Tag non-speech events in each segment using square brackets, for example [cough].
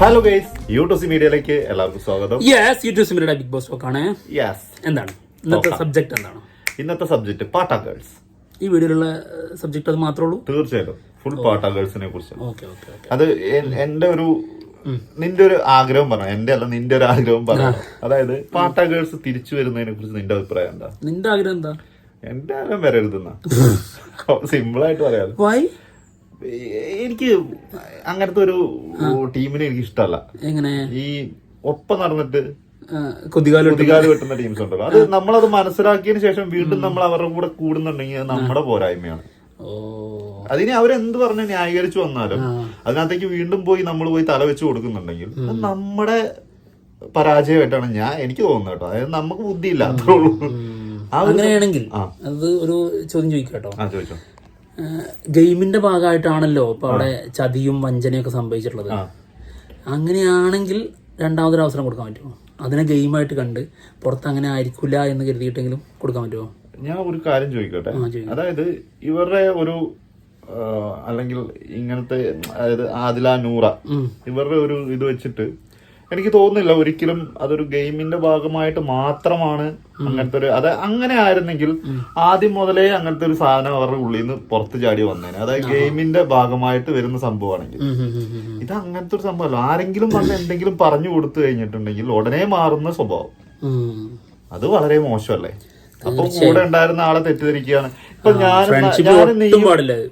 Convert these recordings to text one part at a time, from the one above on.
Hello guys യൂട്യൂസി മീഡിയയിലേക്ക് എല്ലാവർക്കും സ്വാഗതം. യെസ് യൂട്യൂസി മീഡിയ ബിഗ് ബോസ് ആണ്. യെസ് എന്താണ്? ഇന്നത്തെ. സബ്ജക്ട് എന്താണ്? ഇന്നത്തെ സബ്ജക്ട് പാട്ടാ ഗേൾസ് ഈ വീഡിയോയിലുള്ള സബ്ജക്ട് അത് മാത്രമേ ഉള്ളൂ? തീർച്ചയായിട്ടും. ഫുൾ പാട്ടാ ഗേൾസിനെ കുറിച്ച് ഓക്കെ ഓക്കെ ഓക്കെ. അത് എന്റെ ഒരു നിന്റെ ഒരു ആഗ്രഹം പറഞ്ഞു എന്റെ അല്ല നിന്റെ ഒരു ആഗ്രഹം പറഞ്ഞു അതായത് പാട്ടാ ഗേൾസ് തിരിച്ചു വരുന്നതിനെ കുറിച്ച് നിന്റെ അഭിപ്രായം എന്താ? നിന്റെ ആഗ്രഹം എന്താ? എന്റെ ആഗ്രഹം വരരുതെന്നാ. [laughs] സിമ്പിൾ ആയിട്ട് പറയാം എനിക്ക് അങ്ങനത്തെ ഒരു ടീമിനെ എനിക്ക് ഇഷ്ടമല്ല. എങ്ങനെ? ഈ ഒപ്പം നടന്നിട്ട് കൊതികാലം വെട്ടുന്ന. ടീംസ് ഉണ്ടല്ലോ. അത് നമ്മളത് മനസ്സിലാക്കിയതിന് ശേഷം വീണ്ടും നമ്മൾ അവരുടെ കൂടെ കൂടുന്നുണ്ടെങ്കിൽ അത് നമ്മുടെ പോരായ്മയാണ്. അതിനെ അവരെന്ത് പറഞ്ഞ് ന്യായീകരിച്ചു വന്നാലും അതിനകത്തേക്ക് വീണ്ടും പോയി നമ്മൾ പോയി തല വെച്ച് കൊടുക്കുന്നുണ്ടെങ്കിൽ നമ്മുടെ പരാജയമായിട്ടാണ് ഞാൻ എനിക്ക് തോന്നുന്നത് കേട്ടോ. അതായത് നമുക്ക് ബുദ്ധിയില്ല അത്രേ ഉള്ളൂ. അങ്ങനെയാണെങ്കിൽ. അത് ഒരു ചോദ്യം ചോദിക്കാം കേട്ടോ. ആ ചോദിച്ചോ. ഗെയിമിന്റെ ഭാഗമായിട്ടാണല്ലോ ഇപ്പൊ അവിടെ ചതിയും വഞ്ചനയൊക്കെ ഒക്കെ സംഭവിച്ചിട്ടുള്ളത് അങ്ങനെയാണെങ്കിൽ രണ്ടാമതൊരു അവസരം കൊടുക്കാൻ പറ്റുമോ? അതിനെ ഗെയിമായിട്ട് കണ്ട് പുറത്ത് അങ്ങനെ ആയിരിക്കില്ല എന്ന് കരുതിയിട്ടെങ്കിലും കൊടുക്കാൻ പറ്റുമോ? ഞാൻ ഒരു കാര്യം ചോദിക്കട്ടെ? അതായത് ഇവരുടെ ഒരു അല്ലെങ്കിൽ ഇങ്ങനത്തെ അതായത് ആദില നൂറ ഇവരുടെ ഒരു ഇത് വെച്ചിട്ട് എനിക്ക് തോന്നുന്നില്ല ഒരിക്കലും അതൊരു ഗെയിമിന്റെ ഭാഗമായിട്ട് മാത്രമാണ് അങ്ങനത്തെ ഒരു അത് അങ്ങനെ ആയിരുന്നെങ്കിൽ ആദ്യം മുതലേ അങ്ങനത്തെ ഒരു സാധനം അവരുടെ ഉള്ളിൽ നിന്ന് പുറത്ത് ചാടി വന്നേനെ. അതായത് ഗെയിമിന്റെ ഭാഗമായിട്ട് വരുന്ന സംഭവമാണെങ്കിൽ. ഇത് അങ്ങനത്തെ ഒരു സംഭവമല്ല. ആരെങ്കിലും വന്ന് എന്തെങ്കിലും പറഞ്ഞു കൊടുത്തു കഴിഞ്ഞിട്ടുണ്ടെങ്കിൽ ഉടനെ മാറുന്ന സ്വഭാവം. അത് വളരെ മോശമല്ലേ? അപ്പൊ കൂടെ ഉണ്ടായിരുന്ന ആളെ തെറ്റിദ്ധരിക്കുകയാണ്. ഇപ്പൊ ഞാനും.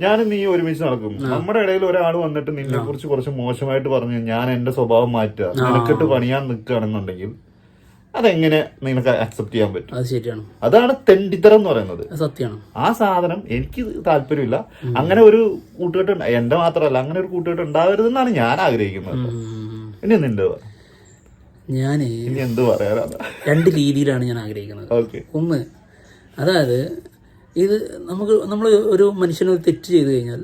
ഞാനും നീ ഒരുമിച്ച് നടക്കും. നമ്മുടെ ഇടയിൽ ഒരാൾ വന്നിട്ട് നിന്നെ കുറിച്ച് കുറച്ച് മോശമായിട്ട് പറഞ്ഞു ഞാൻ എന്റെ സ്വഭാവം മാറ്റുക നിനക്കിട്ട് പണിയാൻ നിൽക്കുകയാണെന്നുണ്ടെങ്കിൽ അതെങ്ങനെ നിനക്ക് അക്സെപ്റ്റ് ചെയ്യാൻ പറ്റും? അത് ശരിയാണ്. അതാണ് തെണ്ടിത്തരം എന്ന് പറയുന്നത്. സത്യമാണ്. ആ സാധനം എനിക്ക് താല്പര്യമില്ല. അങ്ങനെ ഒരു കൂട്ടുകെട്ട് എന്റെ മാത്രമല്ല അങ്ങനെ ഒരു കൂട്ടുകെട്ട് ഉണ്ടാവരുതെന്നാണ് ഞാൻ ആഗ്രഹിക്കുന്നത്. ഇനി നിന്റെ ഞാൻ ഞാൻ എന്ത് പറയാനാണ്? രണ്ട് രീതിയിലാണ് ഞാൻ ആഗ്രഹിക്കുന്നത്. ഒന്ന് അതായത് ഇത് നമുക്ക് നമ്മൾ ഒരു മനുഷ്യനെ ഒരു തെറ്റ് ചെയ്തു കഴിഞ്ഞാൽ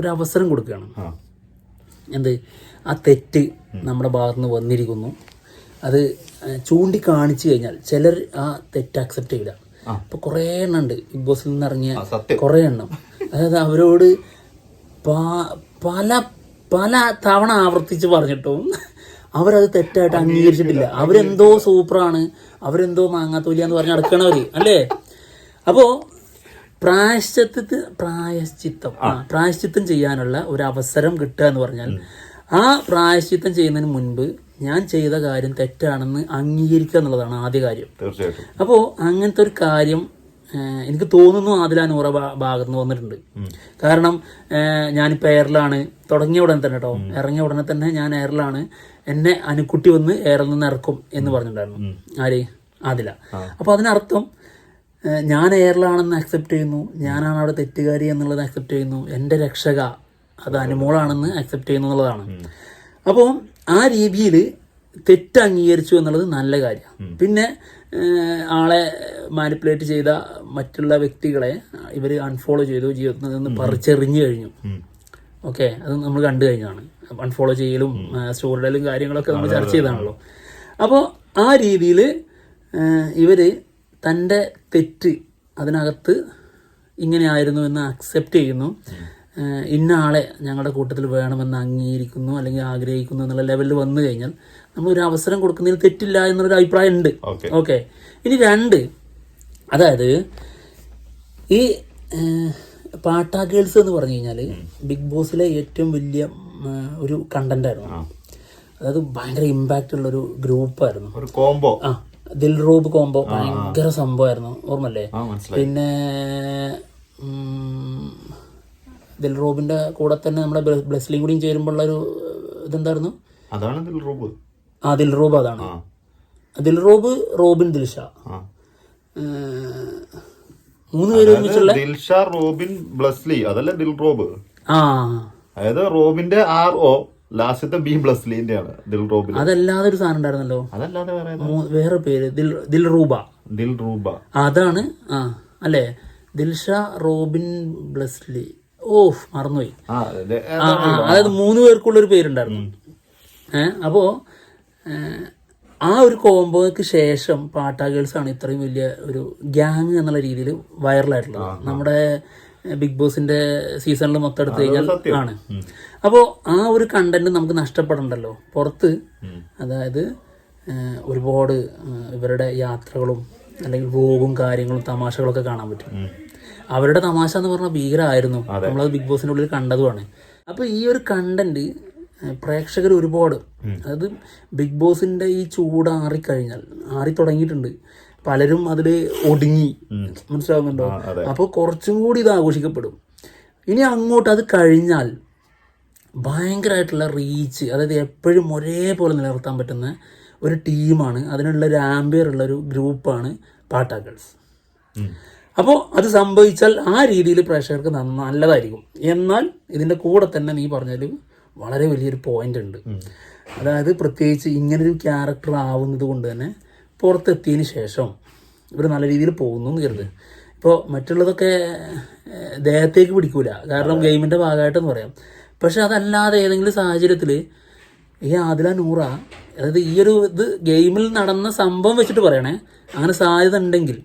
ഒരു അവസരം കൊടുക്കുകയാണ്. എന്ത്? ആ തെറ്റ് നമ്മുടെ ഭാഗത്ത് നിന്ന് വന്നിരിക്കുന്നു. അത് ചൂണ്ടിക്കാണിച്ചു കഴിഞ്ഞാൽ ചിലർ ആ തെറ്റ് അക്സെപ്റ്റ് ചെയ്യില്ല. ഇപ്പൊ കുറേ എണ്ണം ഉണ്ട്. ബിഗ് ബോസിൽ നിന്ന് ഇറങ്ങിയ കുറെ എണ്ണം. അതായത് അവരോട് പല പല തവണ ആവർത്തിച്ച് പറഞ്ഞിട്ടും അവരത് തെറ്റായിട്ട് അംഗീകരിച്ചിട്ടില്ല. അവരെന്തോ സൂപ്പറാണ്. അവരെന്തോ മാങ്ങാത്തോലിയാന്ന് പറഞ്ഞ് നടക്കണവര്. അല്ലേ? അപ്പോ പ്രായശ്ചിത്തത്ത് പ്രായശ്ചിത്തം. പ്രായശ്ചിത്തം ചെയ്യാനുള്ള ഒരു അവസരം കിട്ടുക എന്ന് പറഞ്ഞാൽ ആ പ്രായശ്ചിത്തം ചെയ്യുന്നതിന് മുൻപ് ഞാൻ ചെയ്ത കാര്യം തെറ്റാണെന്ന് അംഗീകരിക്കുക എന്നുള്ളതാണ് ആദ്യ കാര്യം. അപ്പോൾ അങ്ങനത്തെ ഒരു കാര്യം എനിക്ക് തോന്നുന്നു ആദില നൂറ ഭാഗത്ത് നിന്ന് വന്നിട്ടുണ്ട്. കാരണം ഞാൻ ഇപ്പോൾ എയറിലാണ്. തുടങ്ങിയ ഉടനെ തന്നെ കേട്ടോ ഇറങ്ങിയ ഉടനെ തന്നെ ഞാൻ എയറിലാണ്. എന്നെ അനുക്കുട്ടി വന്ന് എയറിൽ നിന്ന് ഇറക്കും എന്ന് പറഞ്ഞിട്ടുണ്ടായിരുന്നു. ആര്? ആദില. അപ്പോൾ അതിനർത്ഥം ഞാൻ എയറിലാണെന്ന് അക്സെപ്റ്റ് ചെയ്യുന്നു. ഞാനാണ് അവിടെ തെറ്റുകാരി എന്നുള്ളത് അക്സെപ്റ്റ് ചെയ്യുന്നു. എന്റെ രക്ഷക അത് അനുമോളാണെന്ന് അക്സെപ്റ്റ് ചെയ്യുന്നു എന്നുള്ളതാണ്. അപ്പോൾ ആ രീതിയിൽ തെറ്റ് അംഗീകരിച്ചു എന്നുള്ളത് നല്ല കാര്യമാണ് പിന്നെ ആളെ മാനിപ്പുലേറ്റ് ചെയ്ത മറ്റുള്ള വ്യക്തികളെ ഇവർ അൺഫോളോ ചെയ്തു ജീവിതത്തിൽ നിന്ന് പറിച്ചെറിഞ്ഞു കഴിഞ്ഞു. ഓക്കെ അത് നമ്മൾ കണ്ടു കഴിഞ്ഞാണ്. അൺഫോളോ ചെയ്യലും സ്റ്റോറിടലും കാര്യങ്ങളൊക്കെ നമ്മൾ ചർച്ച ചെയ്താണല്ലോ. അപ്പോൾ ആ രീതിയിൽ ഇവർ തന്റെ തെറ്റ് അതിനകത്ത് ഇങ്ങനെയായിരുന്നു എന്ന് അക്സെപ്റ്റ് ചെയ്യുന്നു. ഇന്ന ആളെ ഞങ്ങളുടെ കൂട്ടത്തിൽ വേണമെന്ന് അംഗീകരിക്കുന്നു അല്ലെങ്കിൽ ആഗ്രഹിക്കുന്നു എന്നുള്ള ലെവലിൽ വന്നു കഴിഞ്ഞാൽ നമ്മൾ ഒരു അവസരം കൊടുക്കുന്നതിൽ തെറ്റില്ല എന്നൊരു അഭിപ്രായം ഉണ്ട് ഓക്കെ. ഇനി രണ്ട്. അതായത് ഈ പാട്ടാ ഗേൾസ് എന്ന് പറഞ്ഞു കഴിഞ്ഞാൽ ബിഗ് ബോസിലെ ഏറ്റവും വലിയ ഒരു കണ്ടന്റ് ആയിരുന്നു. അതായത് ഭയങ്കര ഇമ്പാക്റ്റ് ഉള്ള ഒരു ഗ്രൂപ്പായിരുന്നു ഒരു കോംബോ ആ. ദിൽറൂബ് കോംബോ ഭയങ്കര സംഭവമായിരുന്നു. ഓർമ്മല്ലേ പിന്നെ ദിൽറൂബിന്റെ കൂടെ തന്നെ നമ്മുടെ ബ്ല- ബ്ലെസ്ലിയും കൂടിയും ചേരുമ്പോഴുള്ള ഒരു ഇതെന്തായിരുന്നു? അതാണ് ആ ദിൽറൂബ് അതാണ്. ദിൽറൂബ് റോബിൻ ദിൽഷ. മൂന്ന് പേര് ഒരുമിച്ചുള്ള ദിൽഷ റോബിൻ ബ്ലസ്ലി അതല്ല ദിൽ റോബ് ആ. അതായത് റോബിന്റെ ആർ ഒ ലാസ്റ്റത്തെ ബി ബ്ലസ്ലിന്റെ ആണ് ദിൽ അതല്ലാതെ ഒരു സാധനം ഉണ്ടായിരുന്നല്ലോ? അതല്ലാതെ മൂ- വേറെ പേര് ദിൽ ദിൽറൂബ ദിൽ റൂബ. അതാണ് ആ അല്ലേ? ദിൽഷ റോബിൻ ബ്ലസ്ലി ഓഫ് മറന്നുപോയി. ആ അതെ ആ, ആ, അതായത് മൂന്ന് പേർക്കുള്ള ഒരു പേരുണ്ടായിരുന്നു ഏഹ് അപ്പോ ഏഹ്, ആ ഒരു കോംബോയ്ക്ക് ശേഷം പാട്ടാ ഗേൾസ് ആണ് ഇത്രയും വലിയ ഒരു ഗ്യാങ് എന്നുള്ള രീതിയിൽ വൈറലായിട്ടുള്ളത്. നമ്മുടെ ബിഗ് ബോസിന്റെ സീസണിൽ മൊത്തം എടുത്തു കഴിഞ്ഞാൽ ആണ്. അപ്പോൾ ആ ഒരു കണ്ടന്റ് നമുക്ക് നഷ്ടപ്പെടണ്ടല്ലോ. പുറത്ത് അതായത് ഒരുപാട് ഇവരുടെ യാത്രകളും അല്ലെങ്കിൽ വ്ലോഗും കാര്യങ്ങളും തമാശകളൊക്കെ കാണാൻ പറ്റും. അവരുടെ തമാശ എന്ന് പറഞ്ഞാൽ ഭീകരമായിരുന്നു നമ്മളത് ബിഗ് ബോസിന്റെ ഉള്ളിൽ കണ്ടതുമാണ് അപ്പോൾ ഈ ഒരു കണ്ടന്റ് പ്രേക്ഷകർ ഒരുപാട് അതായത് ബിഗ് ബോസിന്റെ ഈ ചൂട് ആറിക്കഴിഞ്ഞാൽ ആറി തുടങ്ങിയിട്ടുണ്ട് പലരും അതിൽ ഒടുങ്ങി മനസ്സിലാവുന്നുണ്ടോ? അപ്പോൾ കുറച്ചും കൂടി ഇത് ആഘോഷിക്കപ്പെടും. ഇനി അങ്ങോട്ട് അത് കഴിഞ്ഞാൽ ഭയങ്കരമായിട്ടുള്ള റീച്ച് അതായത് എപ്പോഴും ഒരേപോലെ നിലനിർത്താൻ പറ്റുന്ന ഒരു ടീമാണ് അതിനുള്ള ഒരു ആംബിയർ ഉള്ള ഒരു ഗ്രൂപ്പാണ് പാട്ടാക്കേഴ്സ് അപ്പോൾ അത് സംഭവിച്ചാൽ ആ രീതിയിൽ പ്രേക്ഷകർക്ക് നല്ലതായിരിക്കും. എന്നാൽ ഇതിന്റെ കൂടെ തന്നെ നീ പറഞ്ഞാൽ വളരെ വലിയൊരു പോയിന്റ് ഉണ്ട്. അതായത് പ്രത്യേകിച്ച് ഇങ്ങനൊരു ക്യാരക്ടർ ആവുന്നത് കൊണ്ട് തന്നെ പുറത്തെത്തിയതിന് ശേഷം ഇവർ നല്ല രീതിയിൽ പോകുന്നു എന്ന് കരുത് ഇപ്പോൾ മറ്റുള്ളതൊക്കെ ദേഹത്തേക്ക് പിടിക്കൂല. കാരണം ഗെയിമിന്റെ ഭാഗമായിട്ടെന്ന് പറയാം. പക്ഷെ അതല്ലാതെ ഏതെങ്കിലും സാഹചര്യത്തിൽ ഈ ആദില നൂറ അതായത് ഈ ഒരു ഇത് ഗെയിമിൽ നടന്ന സംഭവം വെച്ചിട്ട് പറയണേ അങ്ങനെ സാധ്യത ഉണ്ടെങ്കിൽ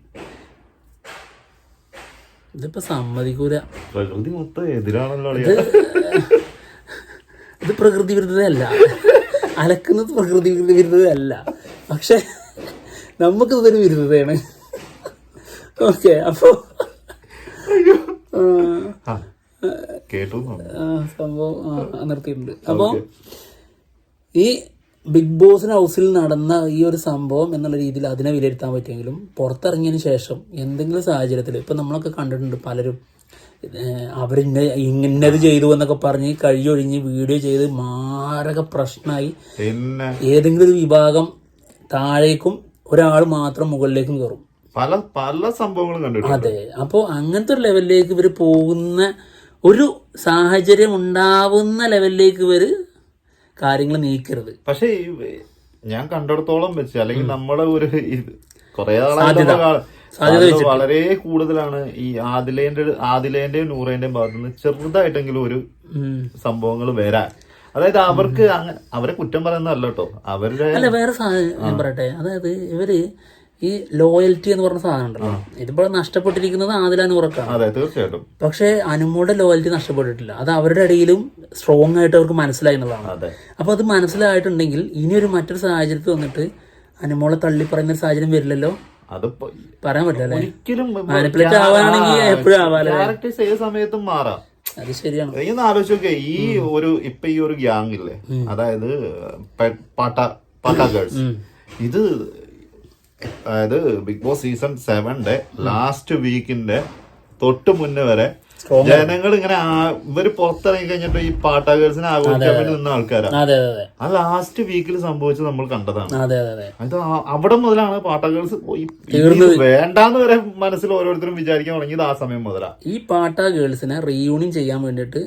ഇതിപ്പോ സമ്മതിക്കൂല. പ്രകൃതി മൊത്തം എതിരാണല്ലോ ഇത് പ്രകൃതി വിരുദ്ധതയല്ല. അലക്കുന്നത് പ്രകൃതി വിരുദ്ധതയല്ല. പക്ഷെ നമുക്ക് ഇതൊരു വിരുദ്ധതയാണ് ഓക്കെ അപ്പോ സംഭവം നിർത്തിയിട്ടുണ്ട്. അപ്പോൾ ഈ ബിഗ് ബോസിന് ഹൗസിൽ നടന്ന ഈ ഒരു സംഭവം എന്നുള്ള രീതിയിൽ അതിനെ വിലയിരുത്താൻ പറ്റിയെങ്കിലും പുറത്തിറങ്ങിയതിന് ശേഷം എന്തെങ്കിലും സാഹചര്യത്തിൽ ഇപ്പം നമ്മളൊക്കെ കണ്ടിട്ടുണ്ട് പലരും അവർ അവരിന്ന ഇന്നത് ചെയ്തു എന്നൊക്കെ പറഞ്ഞ് കഴിയൊഴിഞ്ഞ് വീഡിയോ ചെയ്ത് മാരക പ്രശ്നമായി ഏതെങ്കിലും ഒരു വിഭാഗം താഴേക്കും ഒരാൾ മാത്രം മുകളിലേക്ക് കയറും പല പല സംഭവങ്ങളും കണ്ടിട്ടുണ്ട്. അതെ. അപ്പോൾ അങ്ങനത്തെ ഒരു ലെവലിലേക്ക് ഇവർ പോകുന്ന ഒരു സാഹചര്യം ഉണ്ടാവുന്ന ലെവലിലേക്ക് ഇവർ കാര്യങ്ങൾ നീക്കരുത്. പക്ഷേ ഞാൻ കണ്ടിടത്തോളം വെച്ച് അല്ലെങ്കിൽ നമ്മളെ ഒരു ഇത് കൊറേ വളരെ കൂടുതലാണ് ഈ ആദിലേന്റെ ആദിലേന്റെയും നൂറേന്റെയും ഭാഗത്തുനിന്ന് ചെറുതായിട്ടെങ്കിലും ഒരു സംഭവങ്ങൾ വരാൻ. അതായത് അവർക്ക് അവരെ കുറ്റം പറയുന്നതല്ല കേട്ടോ. അവരുടെ അല്ല വേറെ സാധനം ഞാൻ പറയട്ടെ. അതായത് ഇവർ ഈ ലോയൽറ്റി എന്ന് പറഞ്ഞ സാധനം ഉണ്ടല്ലോ. ഇതിപ്പോൾ നഷ്ടപ്പെട്ടിരിക്കുന്നത് ആദിലാന്ന് അതെ തീർച്ചയായിട്ടും. പക്ഷേ അനുമോടെ ലോയൽറ്റി നഷ്ടപ്പെട്ടിട്ടില്ല. അത് അവരുടെ ഇടയിലും സ്ട്രോങ് ആയിട്ട് അവർക്ക് മനസ്സിലായി എന്നുള്ളതാണ്. അപ്പൊ അത് മനസ്സിലായിട്ടുണ്ടെങ്കിൽ ഇനി ഒരു മറ്റൊരു സാഹചര്യത്തിൽ വന്നിട്ട് അനുമോളെ തള്ളി പറയുന്ന ഒരു സാഹചര്യം വരില്ലല്ലോ? അത് പറയാൻ പറ്റില്ല ഒരിക്കലും ആവാനാണെങ്കിൽ എപ്പോഴും ആവാലോ ഏത് സമയത്തും മാറാം. അത് ശരിയാണ്. നീ ഒന്ന് ആലോചിച്ച് നോക്കിയേ ഈ ഒരു ഇപ്പൊ ഈ ഒരു ഗ്യാങ് ഇല്ലേ അതായത് പാട്ട പാട്ട ഗേൾസ് ഇത് അതായത് ബിഗ് ബോസ് സീസൺ സെവന്റെ ലാസ്റ്റ് വീക്കിന്റെ തൊട്ട് മുന്നേ വരെ ജനങ്ങൾ ഇങ്ങനെ ഇവർ പുറത്തിറങ്ങി കഴിഞ്ഞിട്ട് ഈ പാട്ടാകേഴ്സിനെ ഗേൾസിനെ ആഘോഷിക്കാൻ വേണ്ടി നിന്ന ആൾക്കാരാണ് ആ ലാസ്റ്റ് വീക്കിൽ സംഭവിച്ചത് നമ്മൾ കണ്ടതാണ്. അതെ അവിടെ മുതലാണ് പാട്ടാകേഴ്സ് ഗേൾസ് വേണ്ടാന്ന് വരെ മനസ്സിൽ ഓരോരുത്തരും വിചാരിക്കാൻ തുടങ്ങിയത് ആ സമയം മുതലാ. ഈ പാട്ടാ ഗേൾസിനെ റീയൂണിയൻ ചെയ്യാൻ വേണ്ടിട്ട്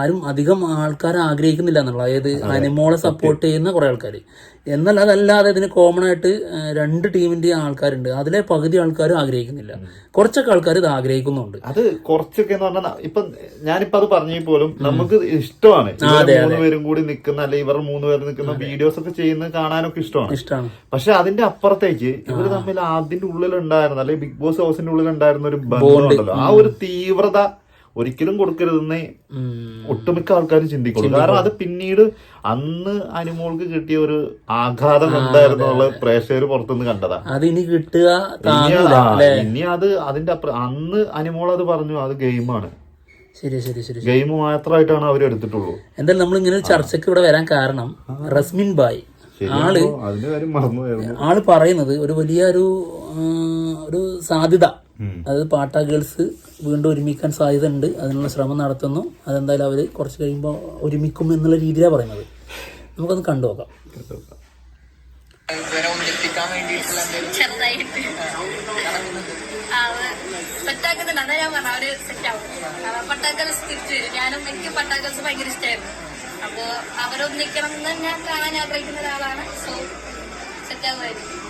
ആരും അധികം ആൾക്കാർ ആഗ്രഹിക്കുന്നില്ല എന്നുള്ള അതായത് അനിമോളെ സപ്പോർട്ട് ചെയ്യുന്ന കുറെ ആൾക്കാർ എന്നാൽ അതല്ലാതെ ഇതിന് കോമൺ ആയിട്ട് രണ്ട് ടീമിന്റെ ആൾക്കാരുണ്ട്. അതിലെ പകുതി ആൾക്കാരും ആഗ്രഹിക്കുന്നില്ല. കുറച്ചൊക്കെ ആൾക്കാർ ഇത് ആഗ്രഹിക്കുന്നുണ്ട്. അത് കുറച്ചൊക്കെ എന്ന് പറഞ്ഞാൽ ഇപ്പൊ ഞാനിപ്പോ അത് പറഞ്ഞു പോലും നമുക്ക് ഇഷ്ടമാണ്. മൂന്നുപേരും മൂന്ന് പേരും കൂടി നിൽക്കുന്ന അല്ലെ ഇവർ മൂന്ന് പേര് നിൽക്കുന്ന വീഡിയോസ് ഒക്കെ ചെയ്യുന്നത് കാണാനൊക്കെ ഇഷ്ടമാണ്. പക്ഷെ അതിന്റെ അപ്പുറത്തേക്ക് ഇവർ തമ്മിൽ അതിന്റെ ഉള്ളിൽ ഉണ്ടായിരുന്ന അല്ലെ ബിഗ് ബോസ് ഹൗസിന്റെ ഉള്ളിൽ ഉണ്ടായിരുന്ന ഒരു ബന്ധമുണ്ടല്ലോ. ആ ഒരു തീവ്രത ഒരിക്കലും കൊടുക്കരുതെന്ന് ഒട്ടുമിക്ക ആൾക്കാരും ചിന്തിക്കുള്ളൂ. കാരണം അത് പിന്നീട് അന്ന് അനുമോൾക്ക് കിട്ടിയ ഒരു ആഘാതം എന്തായിരുന്നു പ്രേക്ഷകർ പുറത്തുനിന്ന് കണ്ടതാ. അത് ഇനി കിട്ടുക ഇനി അത് അതിന്റെ അന്ന് അനുമോൾ അത് പറഞ്ഞു അത് ഗെയിമാണ്. ശരി ശരി ശരി. ഗെയിം മാത്രമായിട്ടാണ് അവർ എടുത്തിട്ടുള്ളൂ. എന്തായാലും നമ്മൾ ഇങ്ങനെ ഒരു ചർച്ചയ്ക്ക് ഇവിടെ വരാൻ കാരണം റസ്മിൻ ബായ്. ആൾ ആൾ പറയുന്നത് ഒരു വലിയ ഒരു ഒരു സാധ്യത. അതായത് പാട്ട ഗേൾസ് വീണ്ടും ഒരുമിക്കാൻ സാധ്യത ഉണ്ട് അതിനുള്ള ശ്രമം നടത്തുന്നു. അതെന്തായാലും അവർ കുറച്ച് കഴിയുമ്പോൾ ഒരുമിക്കും എന്നുള്ള രീതിയിലാണ് പറയുന്നത്. നമുക്കൊന്ന് കണ്ടു നോക്കാം. അതാ ഞാൻ പറഞ്ഞ അവർ സെറ്റാവും പട്ടാക്കൽസ് തിരിച്ചു വരും. ഞാനും എനിക്ക് പട്ടാക്കൽസ് ഭയങ്കര ഇഷ്ടമായിരുന്നു അപ്പോ അവരൊന്നിക്കണം എന്ന് ഞാൻ കാണാൻ ആഗ്രഹിക്കുന്ന ഒരാളാണ്. സോ സെറ്റാകുമായിരിക്കും അവിടെ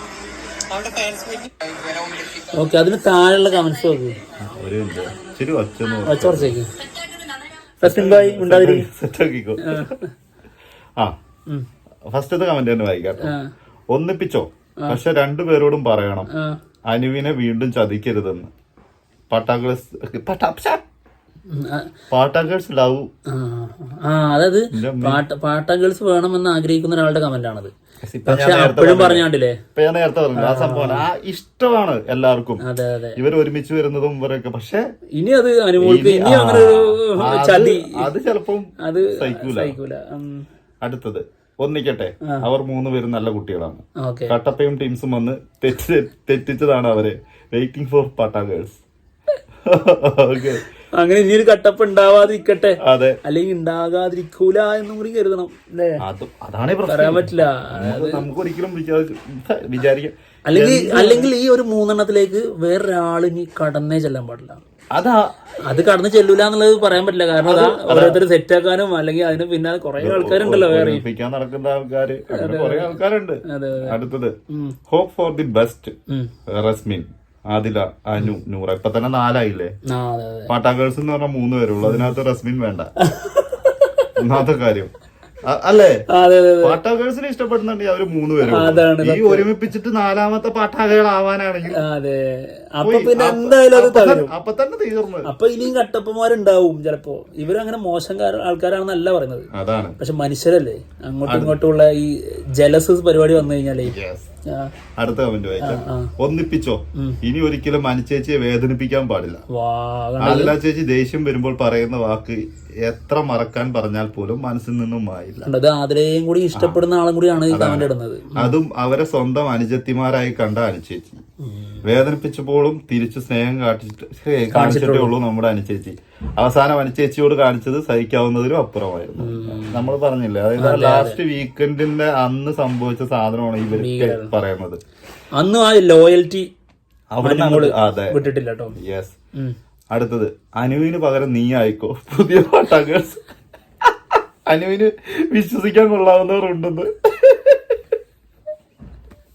ഓക്കെ അതിന് താഴെയുള്ള കമന്റ്സ് നോക്ക്. കുറച്ചേക്ക് ആ ഫസ്റ്റത്തെ കമന്റ് തന്നെ വായിക്കാട്ടോ ഒന്നിപ്പിച്ചോ? പക്ഷെ രണ്ടുപേരോടും പറയണം. അനുവിനെ വീണ്ടും ചതിക്കരുതെന്ന്. പാട്ടാഗേഴ്സ് പാട്ടാ ലവ്. ആ, അതായത് പാട്ടാ പാട്ട പാട്ട ഗേൾസ് വേണമെന്ന് ആഗ്രഹിക്കുന്ന ഒരാളുടെ കമന്റ് ആണത് പക്ഷെ അപ്പോഴും? പറഞ്ഞാണ്ടില്ലേ? ഇപ്പൊ ഞാൻ നേരത്തെ പറഞ്ഞു ആ സംഭവം ആ ഇഷ്ടമാണ് എല്ലാവർക്കും. അതെ അതെ. ഇവർ ഒരുമിച്ച് വരുന്നതും ഇവരൊക്കെ പക്ഷെ ഇനി അത് അനുഭവിക്കും. ഇനി- അങ്ങനെ ചതി. അത് ചിലപ്പം അത് സഹിക്കൂല. അടുത്തത്. ഒന്നിക്കട്ടെ. അവർ മൂന്ന് പേരും നല്ല കുട്ടികളാണ്. കട്ടപ്പയും ടീംസും വന്ന് തെറ്റി തെറ്റിച്ചതാണ് അവരെ. വെയിറ്റിംഗ് ഫോർ പാട്ടാഗേഴ്സ് ഓക്കെ അങ്ങനെ ഇനി ഒരു കട്ടപ്പ് ഉണ്ടാവാതിരിക്കട്ടെ. അതെ. അല്ലെങ്കിൽ ഉണ്ടാകാതിരിക്കൂല എന്നും കൂടി കരുതണം അല്ലേ? അതാണ് പറയാൻ പറ്റില്ല. നമുക്ക് ഒരിക്കലും വിചാരിക്കാം അല്ലെങ്കിൽ അല്ലെങ്കിൽ ഈ ഒരു മൂന്നെണ്ണത്തിലേക്ക് വേറൊരാൾ ഇനി കടന്നേ ചെല്ലാൻ പാടില്ല. അതാ. അത് കടന്നു ചെല്ലൂല എന്നുള്ളത് പറയാൻ പറ്റില്ല. കാരണം അതാ ഓരോരുത്തർ സെറ്റ് ആക്കാനും അല്ലെങ്കിൽ അതിന് പിന്നാലെ കുറെ ആൾക്കാരുണ്ടല്ലോ വേറെ. നടക്കുന്ന ആൾക്കാര്. കുറെ ആൾക്കാരുണ്ട്. അടുത്തത്. Hope for the best. Resmin. Adhila Anu Noora. ഇപ്പൊ തന്നെ നാലായില്ലേ? പാട്ടാ പാട്ടാഗേഴ്സ് എന്ന് പറഞ്ഞാൽ മൂന്ന് പേരുള്ളൂ അതിനകത്ത് റസ്മിൻ വേണ്ട. [laughs] ഒന്നാമത്തെ കാര്യം. അല്ലേ? പാട്ടാ ഗേൾസിനെ ഇഷ്ടപ്പെടുന്നുണ്ടെങ്കിൽ അവർ മൂന്ന് പേരും ഈ ഒരുമിപ്പിച്ചിട്ട് നാലാമത്തെ പാട്ടാകകളാവാനാണെങ്കിൽ ആ, അതെ. അപ്പൊ പിന്നെ എന്തായാലും അത് തകരും അപ്പൊ തന്നെ തീർന്നു. അപ്പൊ ഇനിയും കട്ടപ്പന്മാരുണ്ടാവും ചിലപ്പോ. ഇവരങ്ങനെ മോശം കാര- ആൾക്കാരാണെന്നല്ല പറയുന്നത്. അതാണ്. പക്ഷെ മനുഷ്യരല്ലേ? അങ്ങോട്ടും ഇങ്ങോട്ടുമുള്ള ഈ ജലസ് പരിപാടി വന്നു കഴിഞ്ഞാലേ. അടുത്ത കമന്റ് വായിക്കാം. ഒന്നിപ്പിച്ചോ? ഇനി ഒരിക്കലും അനുചേച്ചിയെ വേദനിപ്പിക്കാൻ പാടില്ല. ആദില ചേച്ചി ദേഷ്യം വരുമ്പോൾ പറയുന്ന വാക്ക് എത്ര മറക്കാൻ പറഞ്ഞാൽ പോലും മനസ്സിൽ നിന്നും മായില്ല. ആതിരയും കൂടി ഇഷ്ടപ്പെടുന്ന ആളും കൂടിയാണ് ഈ കമന്റ് ഇടുന്നത്. അതും അവരെ സ്വന്തം അനുജത്തിമാരായി കണ്ട അനുചേച്ചി. വേദനിപ്പിച്ചപ്പോഴും തിരിച്ചു സ്നേഹം കാട്ടിച്ചിട്ട് ഹേ, കാണിച്ചിട്ടേ ഉള്ളൂ നമ്മുടെ അനുചേച്ചി. അവസാനം അനുചേച്ചിയോട് കാണിച്ചത് സഹിക്കാവുന്നതിലും അപ്പുറമായിരുന്നു. നമ്മൾ പറഞ്ഞില്ലേ? അതായത് ലാസ്റ്റ് വീക്കെൻഡിന്റെ അന്ന് സംഭവിച്ച സാധനമാണ് ഇവർക്ക് പറയുന്നത്. അന്ന് ആ ലോയൽറ്റി അതെ. വിട്ടിട്ടില്ല കേട്ടോ. യെസ് അടുത്തത് അനുവിന് പകരം നീ ആയിക്കോ. പുതിയ പാട്ടാക്കേഴ്സ് അനുവിന് വിശ്വസിക്കാൻ കൊള്ളാവുന്നവരുണ്ടെന്ന്.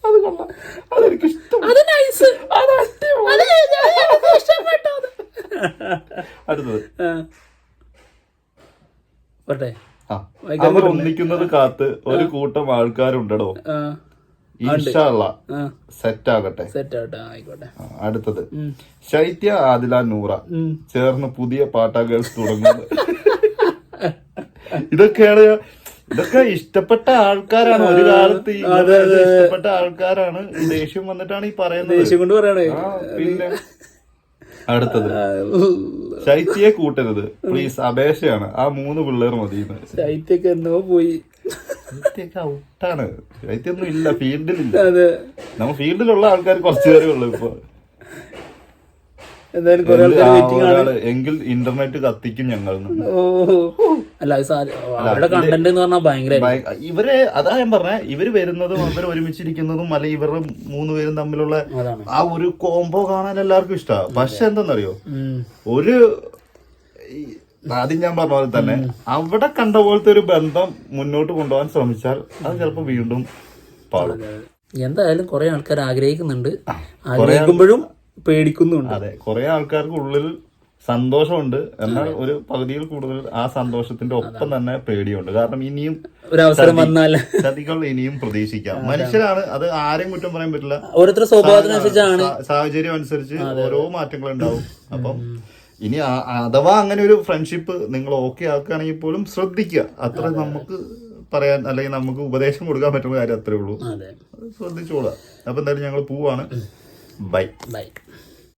അത് കൊള്ളാം. അതെനിക്ക് ഇഷ്ടം. അത് നൈസ് അടുത്തത്. പോട്ടെ അവർ ഒന്നിക്കുന്നത് കാത്ത് ഒരു കൂട്ടം ആൾക്കാരുണ്ടടോ. ഇൻഷാള്ള ആ. സെറ്റ് ആകട്ടെ അടുത്തത്. ശൈത്യ ആദില നൂറ ചേർന്ന് പുതിയ പാട്ടാഗേഴ്സ് തുടങ്ങുന്നത്. ഇതൊക്കെയാണ് ഇതൊക്കെ ഇഷ്ടപ്പെട്ട ആൾക്കാരാണ്. ഒരു കാലത്ത് ഇഷ്ടപ്പെട്ട ആൾക്കാരാണ്. ദേഷ്യം വന്നിട്ടാണ് ഈ പറയുന്നത്. ദേഷ്യം കൊണ്ട് പറയണേ. പിന്നെ? അടുത്തത്. ശൈത്യയെ കൂട്ടരുത്. പ്ലീസ് അപേക്ഷയാണ്. ആ മൂന്ന് പിള്ളേർ മതി ശൈത്യൊക്കെ എന്നോ പോയി. ശൈത്യൊക്കെ ഔട്ടാണ് ശൈത്യൊന്നും ഇല്ല ഫീൽഡിലില്ല നമ്മ ഫീൽഡിലുള്ള ആൾക്കാർ കുറച്ചു പേരേ ഉള്ളൂ ഇപ്പൊ. എന്തായാലും കുറെ എന്ത് ആൾക്കാർ ആ വെയിറ്റിംഗ് ആണ്. എങ്കിൽ ഇന്റർനെറ്റ് കത്തിക്കും ഞങ്ങൾ ഓ അല്ല അവരുടെ കണ്ടന്റ് എന്ന് പറഞ്ഞാൽ ഭയങ്കര ഇവർ അതാ ഞാൻ പറഞ്ഞ ഇവർ വരുന്നതും അവർ ഒരുമിച്ചിരിക്കുന്നതും അല്ലെ ഇവരുടെ മൂന്ന് പേരും തമ്മിലുള്ള ആ ഒരു കോംബോ കാണാൻ എല്ലാവർക്കും ഇഷ്ടമാണ് പക്ഷെ എന്തെന്നറിയോ? ഒരു ഈ ആദ്യം ഞാൻ പറഞ്ഞ പോലെ തന്നെ അവിടെ കണ്ട പോലത്തെ ഒരു ബന്ധം മുന്നോട്ട് കൊണ്ടുപോകാൻ ശ്രമിച്ചാൽ അത് ചിലപ്പോ വീണ്ടും പാടും എന്തായാലും കുറെ ആൾക്കാർ ആഗ്രഹിക്കുന്നുണ്ട്. ആഗ്രഹിക്കുമ്പോഴും പേടിക്കുന്നുണ്ട്. അതെ കുറെ ആൾക്കാർക്ക് ഉള്ളിൽ സന്തോഷമുണ്ട്. എന്നാൽ ഒരു പകുതിയിൽ കൂടുതൽ ആ സന്തോഷത്തിന്റെ ഒപ്പം തന്നെ പേടിയുണ്ട്. കാരണം ഇനിയും ഒരു അവസരം വന്നാൽ. ചതികൾ ഇനിയും പ്രതീക്ഷിക്കാം. മനുഷ്യരാണ് അത് ആരെയും കുറ്റം പറയാൻ പറ്റില്ല. ഓരോരുത്തരുടെ സ്വഭാവത്തിനനുസരിച്ചാണ് സാഹചര്യം അനുസരിച്ച് ഓരോ മാറ്റങ്ങൾ ഉണ്ടാവും. അപ്പം ഇനി അഥവാ അങ്ങനെ ഒരു ഫ്രണ്ട്ഷിപ്പ് നിങ്ങൾ ഓക്കെ ആക്കുകയാണെങ്കിൽ പോലും ശ്രദ്ധിക്കുക. അത്ര നമുക്ക് പറയാൻ അല്ലെങ്കിൽ നമുക്ക് ഉപദേശം കൊടുക്കാൻ പറ്റുന്ന കാര്യം അത്രേ ഉള്ളൂ. ശ്രദ്ധിച്ചോളാം അപ്പൊ എന്തായാലും ഞങ്ങൾ പോവാണ്. Bye bye